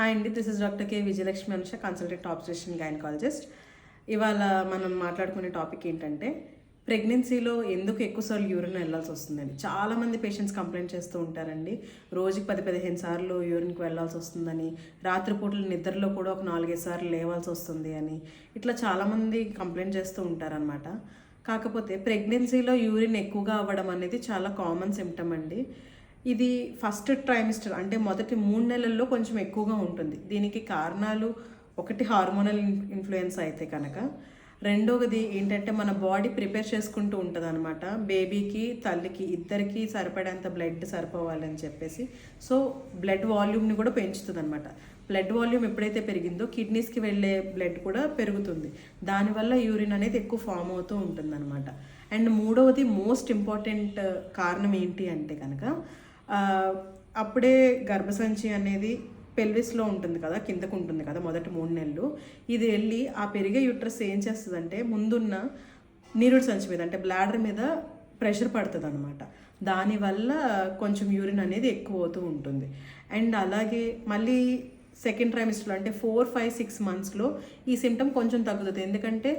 Hi అండి this is doctor K Vijayalakshmi Anusha consultant obstetrician gynaecologist ఇవాళ మనం మాట్లాడుకునే టాపిక్ ఏంటంటే ప్రెగ్నెన్సీలో ఎందుకు ఎక్కువసార్లు యూరిన్ వెళ్ళాల్సి వస్తుందని చాలామంది పేషెంట్స్ కంప్లైంట్ చేస్తూ ఉంటారండి. రోజుకి పది పదిహేను సార్లు యూరిన్కి వెళ్ళాల్సి వస్తుందని రాత్రిపూటల నిద్రలో కూడా ఒక నాలుగైదు సార్లు లేవాల్సి వస్తుంది అని. ఇట్లా చాలామంది కంప్లైంట్ చేస్తూ ఉంటారనమాట కాకపోతే ప్రెగ్నెన్సీలో యూరిన్ ఎక్కువగా అవ్వడం అనేది చాలా కామన్ సిమ్టమ్ అండి. ఇది ఫస్ట్ ట్రైమిస్టర్ అంటే మొదటి మూడు నెలల్లో కొంచెం ఎక్కువగా ఉంటుంది. దీనికి కారణాలు ఒకటి హార్మోనల్ ఇన్ఫ్లుయెన్స్ అయితే కనుక. రెండవది ఏంటంటే మన బాడీ ప్రిపేర్ చేసుకుంటూ ఉంటుంది అనమాట బేబీకి తల్లికి ఇద్దరికి సరిపడేంత బ్లడ్ సరిపోవాలని చెప్పేసి. సో బ్లడ్ వాల్యూమ్ని కూడా పెంచుతుంది అనమాట బ్లడ్ వాల్యూమ్ ఎప్పుడైతే పెరిగిందో కిడ్నీస్కి వెళ్ళే బ్లడ్ కూడా పెరుగుతుంది. దానివల్ల యూరిన్ అనేది ఎక్కువ ఫామ్ అవుతూ ఉంటుంది అనమాట అండ్ మూడవది మోస్ట్ ఇంపార్టెంట్ కారణం ఏంటి అంటే కనుక అప్పుడే గర్భసంచి అనేది పెల్విస్లో ఉంటుంది కదా కిందకు ఉంటుంది కదా మొదటి మూడు నెలలు. ఇది వెళ్ళి ఆ పెరిగే యూట్రస్ ఏం చేస్తుందంటే ముందున్న నీరుడు సంచి మీద అంటే బ్లాడర్ మీద ప్రెషర్ పడుతుంది అనమాట దానివల్ల కొంచెం యూరిన్ అనేది ఎక్కువ అవుతూ ఉంటుంది. అండ్ అలాగే మళ్ళీ సెకండ్ ట్రైమిస్టర్లో అంటే ఫోర్ ఫైవ్ సిక్స్ మంత్స్లో ఈ సిమ్టమ్ కొంచెం తగ్గుతుంది. ఎందుకంటే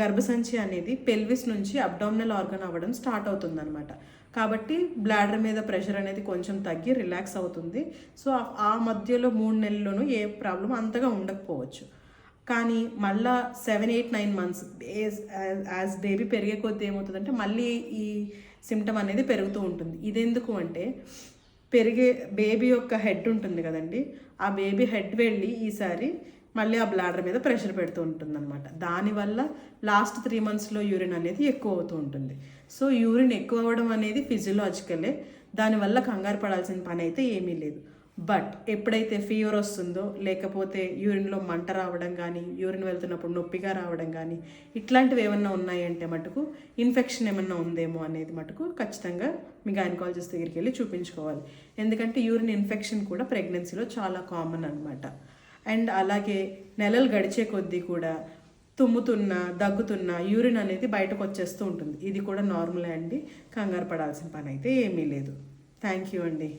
గర్భసంచి అనేది పెల్విస్ నుంచి అబ్డామినల్ ఆర్గన్ అవ్వడం స్టార్ట్ అవుతుంది అనమాట కాబట్టి బ్లాడర్ మీద ప్రెషర్ అనేది కొంచెం తగ్గి రిలాక్స్ అవుతుంది. సో ఆ- మధ్యలో మూడు నెలల్లోనూ ఏ ప్రాబ్లం అంతగా ఉండకపోవచ్చు. కానీ మళ్ళా seven eight nine months as baby పెరిగే కొద్దీ ఏమవుతుందంటే మళ్ళీ ఈ సిమ్టమ్ అనేది పెరుగుతూ ఉంటుంది. ఇదెందుకు అంటే పెరిగే బేబీ యొక్క హెడ్ ఉంటుంది కదండి. ఆ బేబీ హెడ్ వెళ్ళి ఈసారి మళ్ళీ ఆ బ్లాడర్ మీద ప్రెషర్ పెడుతూ ఉంటుంది అనమాట దానివల్ల లాస్ట్ త్రీ మంత్స్లో యూరిన్ అనేది ఎక్కువ అవుతూ ఉంటుంది. సో యూరిన్ ఎక్కువ అవ్వడం అనేది ఫిజియలాజికలే. దానివల్ల కంగారు పడాల్సిన పని అయితే ఏమీ లేదు. బట్ ఎప్పుడైతే ఫీవర్ వస్తుందో లేకపోతే యూరిన్లో మంట రావడం కానీ యూరిన్ వెళ్తున్నప్పుడు నొప్పిగా రావడం కానీ ఇట్లాంటివి ఏమన్నా ఉన్నాయంటే మటుకు ఇన్ఫెక్షన్ ఏమన్నా ఉందేమో అనేది మటుకు ఖచ్చితంగా మీ గైనకాలజిస్ట్ దగ్గరికి వెళ్ళి చూపించుకోవాలి. ఎందుకంటే యూరిన్ ఇన్ఫెక్షన్ కూడా ప్రెగ్నెన్సీలో చాలా కామన్ అనమాట అండ్ అలాగే నెలలు గడిచే కొద్దీ కూడా తుమ్ముతున్న దగ్గుతున్న యూరిన్ అనేది బయటకు వచ్చేస్తూ ఉంటుంది. ఇది కూడా నార్మలే అండి. కంగారు పడాల్సిన పని అయితే ఏమీ లేదు. థ్యాంక్ యూ అండి.